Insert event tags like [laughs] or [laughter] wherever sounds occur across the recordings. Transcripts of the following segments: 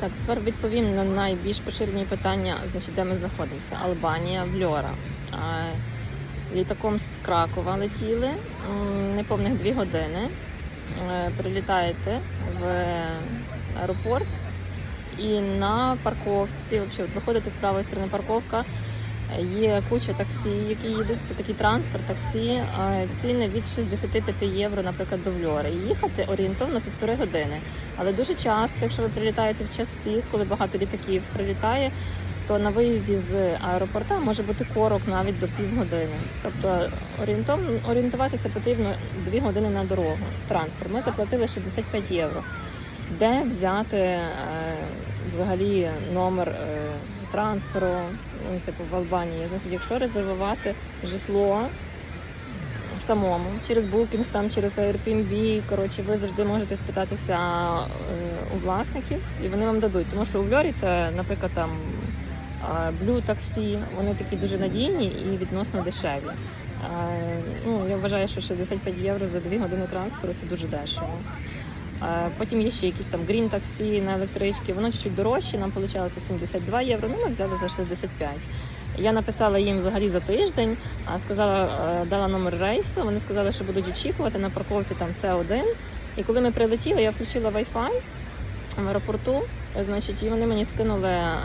Так, тепер відповім на найбільш поширені питання, значить, де ми знаходимося. Албанія, Вльора. Літаком з Кракова летіли неповних дві години. Е, Прилітаєте в аеропорт і на парковці, взагалі, виходите з правої сторони парковка. Є куча таксі, які їдуть. Це такий трансфер, таксі. Ціни від 65 євро, наприклад, до Вльори. Їхати орієнтовно півтори години. Але дуже часто, якщо ви прилітаєте в час пік, коли багато літаків прилітає, то на виїзді з аеропорта може бути корок навіть до півгодини. Тобто орієнтовно орієнтуватися потрібно 2 години на дорогу. Трансфер. Ми заплатили 65 євро. Де взяти е, взагалі номер е, трансферу, ну, типу в Албанії? Значить, якщо резервувати житло самому через Booking, там через Airbnb, коротше, ви завжди можете спитатися е, у власників, і вони вам дадуть. Тому що у Вльорі це, наприклад, там е, Blue таксі, вони такі дуже надійні і відносно дешеві. Е, Ну, я вважаю, що 65 євро за 2 години трансферу це дуже дешево. Е, Потім є ще якісь там грін таксі на електрички. Воно чуть дорожче, нам вийшло 72 євро. Ну, ми взяли за 65. Я написала їм взагалі за тиждень, а сказала, е, дала номер рейсу. Вони сказали, що будуть очікувати на парковці там С1. І коли ми прилетіли, я включила Wi-Fi в аеропорту. Значить, і вони мені скинули е,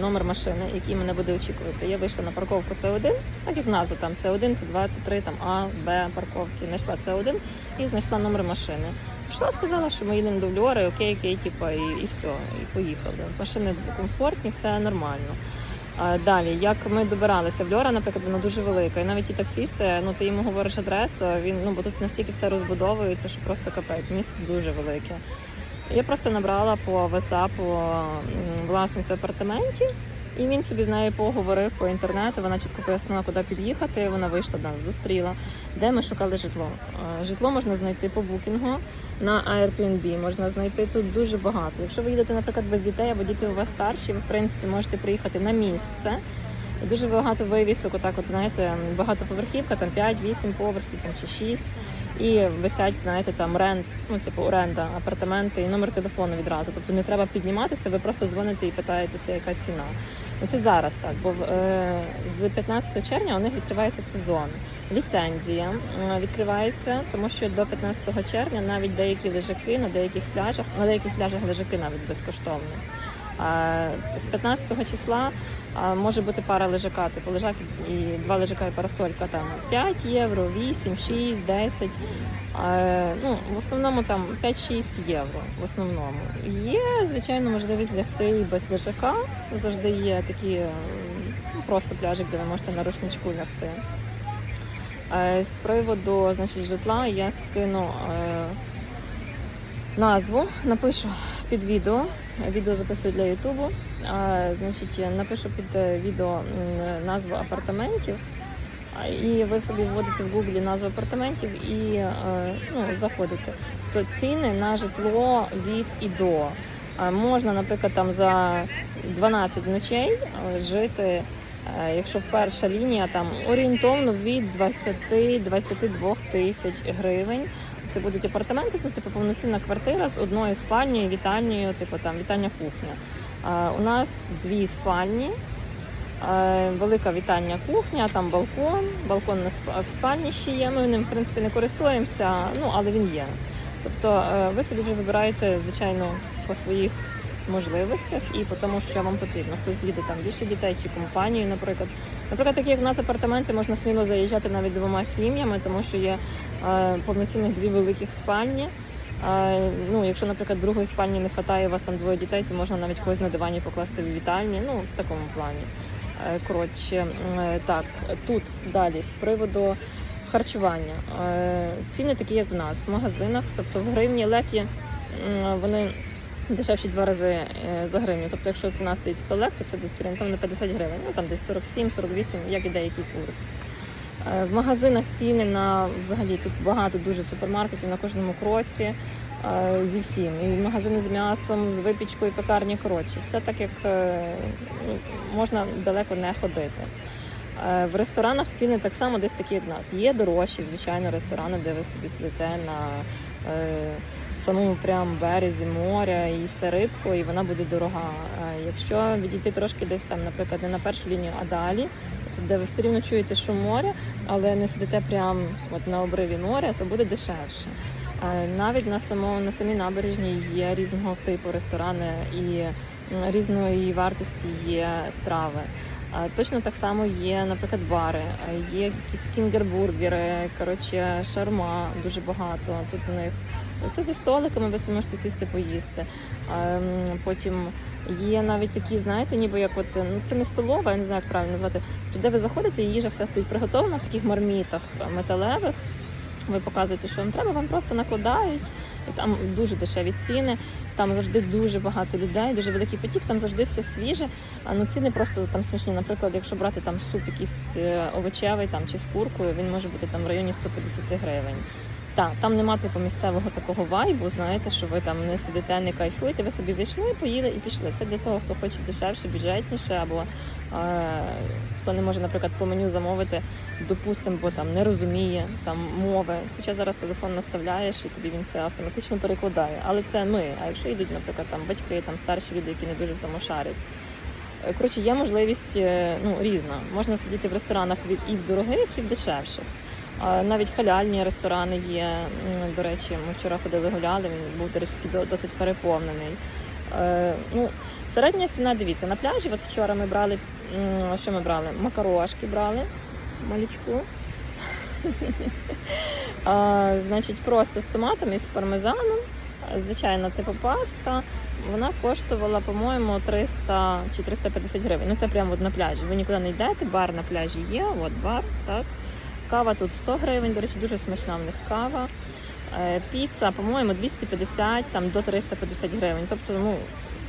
номер машини, який мене буде очікувати. Я вийшла на парковку С1, так як назву там С1, С2, С3, там А, Б парковки. Знайшла С1 і знайшла номер машини. Пішла, сказала, що ми їдемо до Вльори, окей, окей, типу, і, і все, і поїхали. Машини комфортні, все нормально. Далі, як ми добиралися, Вльора, наприклад, вона дуже велика. І навіть ті таксісти, ну ти йому говориш адресу, він ну бо тут настільки все розбудовується, що просто капець. Місто дуже велике. Я просто набрала по WhatsApp власницю апартаментів, і він собі з нею поговорив по інтернету. Вона чітко пояснила, куди під'їхати. Вона вийшла нас, зустріла. Де ми шукали житло? Е, Житло можна знайти по букінгу на Airbnb. Можна знайти тут дуже багато. Якщо ви їдете, наприклад, без дітей або діти у вас старші, ви в принципі можете приїхати на місце. Дуже багато вивісок, отак, от знаєте, багатоповерхівка, там 5-8 поверхів там, чи 6. І висять, знаєте, там рент, ну типу оренда, апартаменти і номер телефону відразу. Тобто не треба підніматися, ви просто дзвоните і питаєтеся, яка ціна. Ну це зараз так, бо е, з 15 червня у них відкривається сезон. Ліцензія е, відкривається, тому що до 15 червня навіть деякі лежаки на деяких пляжах, на деяких пляжах лежаки навіть безкоштовні. З 15 числа може бути пара лежака, типу лежак і два лежака і парасолька там 5 євро, 8, 6, 10. Ну, в основному там 5-6 євро. В основному. Є, звичайно, можливість лягти і без лежака. Завжди є такі ну, просто пляжик, де ви можете на рушничку лягти. З приводу значить, житла я скину е, назву, напишу під відео. Відео записую для Ютубу. Значить, напишу під е, відео назву апартаментів. І ви собі вводите в гуглі назву апартаментів і е, ну, заходите. То ціни на житло від і до. Можна, наприклад, там за 12 ночей е, жити, якщо перша лінія там орієнтовно від 20-22 тисяч гривень. Це будуть апартаменти, ну, типу повноцінна квартира з одною спальнею, вітальнею, типу там вітальня кухня. У нас дві спальні, велика вітальня кухня, там балкон, балкон на в спальні ще є. Ми ним в принципі не користуємося, ну але він є. Тобто е, ви собі вже вибираєте, звичайно, по своїх можливостях і по тому, що вам потрібно. Хтось їде там більше дітей чи компанію, наприклад. Наприклад, такі як в нас апартаменти, можна сміло заїжджати навіть двома сім'ями, тому що є повноцінних дві великих спальні. Ну, якщо, наприклад, другої спальні не вистачає, у вас там двоє дітей, то можна навіть когось на дивані покласти в вітальні. Ну, в такому плані. Е, Коротше, е, так, тут далі з приводу харчування. Е, Ціни такі, як в нас, в магазинах, тобто в гривні лекі вони дешевші два рази за гривню. Тобто, якщо ціна стоїть 100 лек, то це десь орієнтовно 50 гривень, ну там десь 47-48, як і деякий курс. Е, В магазинах ціни на взагалі тут багато дуже супермаркетів на кожному кроці е, зі всім. І магазини з м'ясом, з випічкою, пекарні коротше. Все так, як е, можна далеко не ходити. В ресторанах ціни так само десь такі, як в нас. Є дорожчі, звичайно, ресторани, де ви собі сидите на е, самому прям березі моря їсти рибку, і вона буде дорога. Е, Якщо відійти трошки десь там, наприклад, не на першу лінію, а далі, тобто де ви все рівно чуєте шум моря, але не сидите прямо от на обриві моря, то буде дешевше. Е, Навіть на самому на самій набережній є різного типу ресторани і різної вартості є страви. Е, Точно так само є, наприклад, бари, е, є якісь кінгербургери, коротше, шарма дуже багато. Тут в них все зі столиками, ви собі можете сісти поїсти. Потім є навіть такі, знаєте, ніби як от ну це не столова, я не знаю, як правильно назвати. Туди ви заходите, і їжа вся стоїть приготовлена в таких мармітах металевих. Ви показуєте, що вам треба, вам просто накладають. І там дуже дешеві ціни. Там завжди дуже багато людей, дуже великий потік, там завжди все свіже. А ну ціни просто там смішні. Наприклад, якщо брати там суп якийсь е, овочевий там чи з куркою, він може бути там в районі 150 гривень. Так, там нема типу місцевого такого вайбу, знаєте, що ви там не сидите, не кайфуєте. Ви собі зайшли, поїли і пішли. Це для того, хто хоче дешевше, бюджетніше, або е, хто не може, наприклад, по меню замовити, допустимо, бо там не розуміє там мови. Хоча зараз телефон наставляєш і тобі він все автоматично перекладає. Але це ми. А якщо йдуть, наприклад, там батьки, там старші люди, які не дуже в тому шарять. Е, Коротше, є можливість е, ну, різна. Можна сидіти в ресторанах і в дорогих, і в дешевших. Навіть халяльні ресторани є. До речі, ми вчора ходили гуляли, він був, до речі, до- досить переповнений. Е, ну, середня ціна, дивіться, на пляжі, от вчора ми брали, що ми брали? Макарошки брали, малючку. [laughs] А, значить, просто з томатом і з пармезаном. Звичайна типу паста. Вона коштувала, по-моєму, 300 чи 350 гривень. Ну це прямо на пляжі. Ви нікуди не йдете, бар на пляжі є, от бар, так. Кава тут 100 гривень, до речі, дуже смачна в них кава. Е, Піца, по-моєму, 250 там, до 350 гривень. Тобто, ну,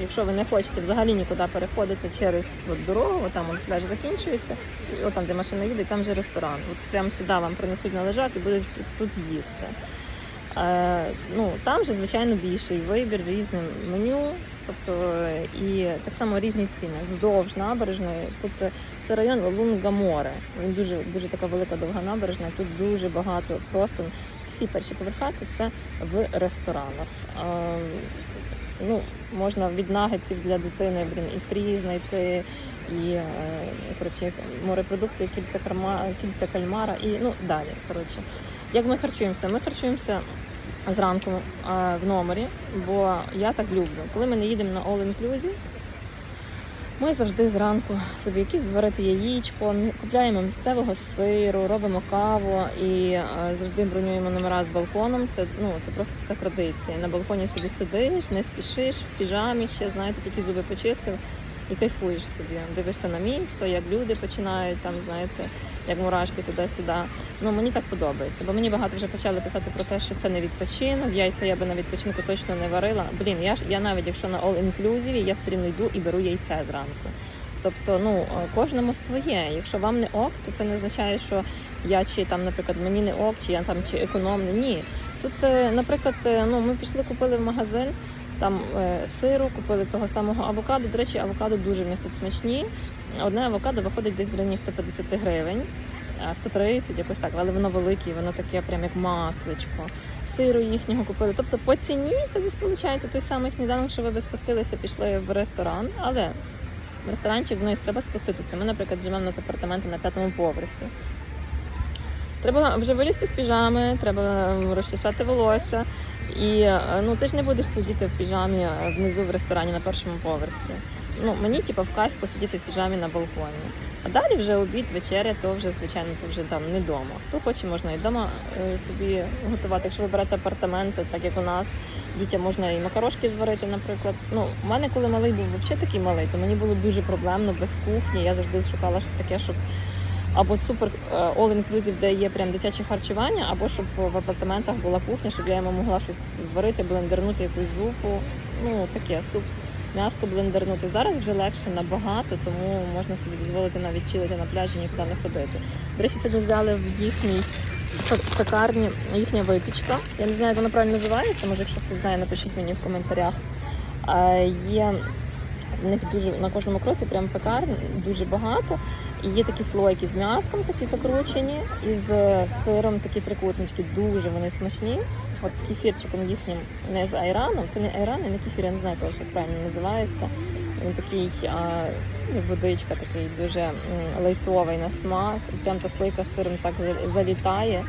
якщо ви не хочете взагалі нікуди переходити через от, дорогу, от там от, пляж закінчується, і от там, де машина їде, там же ресторан. От прямо сюди вам принесуть на лежак і будуть тут, їсти. Е, ну, там же, звичайно, більший вибір, різне меню, тобто і так само різні ціни. Вздовж набережної. Тут е, це район Лунгаморе. Він дуже дуже така велика довга набережна. Тут дуже багато просто всі перші поверха це все в ресторанах. Ну, можна від нагетсів для дитини блін, і фрі знайти, і е, коротше, морепродукти, кільця карма, кільця кальмара і ну далі. Коротше. Як ми харчуємося? Ми харчуємося зранку е, в номері, бо я так люблю. Коли ми не їдемо на all inclusive, ми завжди зранку собі якісь зварити яєчко, купляємо місцевого сиру, робимо каву і е, завжди бронюємо номера з балконом. Це ну це просто така традиція. На балконі собі сидиш, не спішиш, в піжамі ще знаєте, тільки зуби почистив і кайфуєш собі. Дивишся на місто, як люди починають там, знаєте, як мурашки туди-сюди. Ну мені так подобається, бо мені багато вже почали писати про те, що це не відпочинок. Яйця я би на відпочинку точно не варила. Блін, я ж я навіть якщо на all inclusive, я все рівно йду і беру яйце зранку. Тобто, ну кожному своє. Якщо вам не ок, то це не означає, що я чи там, наприклад, мені не ок, чи я там чи економний. Ні. Тут, е, наприклад, е, ну ми пішли, купили в магазин. Там е, сиру, купили того самого авокадо. До речі, авокадо дуже в них тут смачні. Одне авокадо виходить десь в районі 150 гривень, 130, якось так, але воно велике, воно таке прям як масличко. Сиру їхнього купили. Тобто по ціні це десь виходить той самий сніданок, що ви би спустилися, пішли в ресторан, але в ресторанчик вниз треба спуститися. Ми, наприклад, живемо на апартаменти на п'ятому поверсі. Треба вже вилізти з піжами, треба розчесати волосся. І е, ну ти ж не будеш сидіти в піжамі е, внизу в ресторані на першому поверсі. Ну мені типу, в кайф посидіти в піжамі на балконі. А далі вже обід, вечеря, то вже звичайно то вже там не вдома. Хто хоче, можна і вдома е, собі готувати. Якщо ви берете апартаменти, так як у нас, дітям можна і макарошки зварити, наприклад. Ну, у мене, коли малий був взагалі такий малий, то мені було дуже проблемно без кухні. Я завжди шукала щось таке, щоб або супер е, all inclusive, де є прям дитяче харчування, або щоб в апартаментах була кухня, щоб я йому могла щось зварити, блендернути якусь зупу. Ну таке суп, м'яско блендернути. Зараз вже легше набагато, тому можна собі дозволити навіть чилити на пляжі, нікуди не ходити. До речі, сьогодні взяли в їхній пекарні їхня випічка. Я не знаю, як вона правильно називається. Може, якщо хтось знає, напишіть мені в коментарях. Е, Є В них дуже на кожному кроці прям пекарні, дуже багато. І є такі слойки з м'яском, такі закручені, і з сиром такі трикутнички, дуже вони смачні. От з кефірчиком їхнім, не з айраном, це не айран, і не кефір, я не знаю, того, як правильно називається. Він такий а, водичка, такий дуже лайтовий на смак. Прям та слойка з сиром так залітає.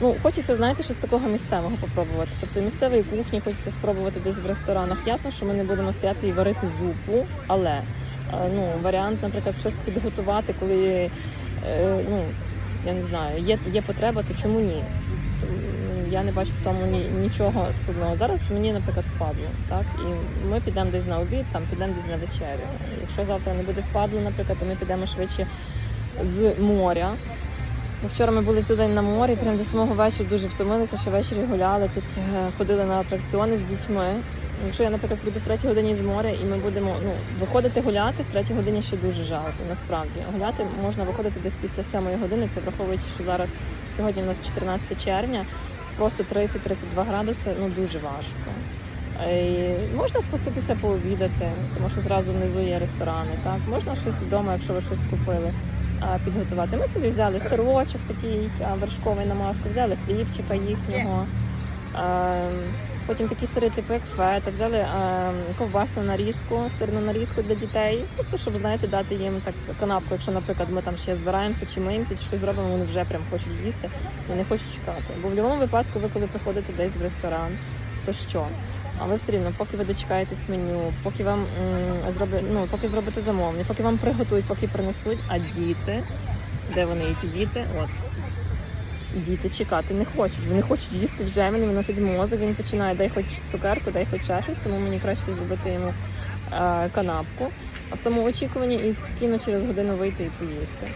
Ну, хочеться, знаєте, щось такого місцевого попробувати. Тобто місцевої кухні хочеться спробувати десь в ресторанах. Ясно, що ми не будемо стояти і варити зупу, але ну, варіант, наприклад, щось підготувати, коли е, ну, я не знаю, є, є потреба, то чому ні? Я не бачу в тому ні, нічого складного. Зараз мені, наприклад, впадло, так? І ми підемо десь на обід, там підемо десь на вечерю. Якщо завтра не буде впадло, наприклад, то ми підемо швидше з моря. Вчора ми були цілий день на морі, прям до самого вечора дуже втомилися, що ввечері гуляли, тут е, ходили на атракціони з дітьми. Якщо я, наприклад, буду в третій годині з моря і ми будемо ну, виходити гуляти, в третій годині ще дуже жалко, насправді. Гуляти можна виходити десь після сьомої години, це враховуючи, що зараз сьогодні у нас 14 червня, просто 30-32 градуси, ну дуже важко. І можна спуститися пообідати, тому що зразу внизу є ресторани. Так можна щось вдома, якщо ви щось купили, підготувати. Ми собі взяли сирочок такий вершковий намазку, взяли хлібчика їхнього. Ем, Потім такі сири, типу як фета, взяли ем, ковбасну нарізку, сирну нарізку для дітей. Тобто, щоб знаєте, дати їм так канапку, якщо, наприклад, ми там ще збираємося чи миємося, чи щось зробимо, вони вже прям хочуть їсти і не хочуть чекати. Бо в будь-якому випадку, ви коли приходите десь в ресторан, то що? Але все рівно, поки ви дочекаєтесь меню, поки вам м, ну поки зробите замовлення, поки вам приготують, поки принесуть, а діти, де вони і ті діти? От діти чекати не хочуть. Вони хочуть їсти вже, вони виносять мозок, він починає дай хоч цукерку, дай хоч ще щось, тому мені краще зробити йому е, канапку. А в тому очікуванні і спокійно через годину вийти і поїсти.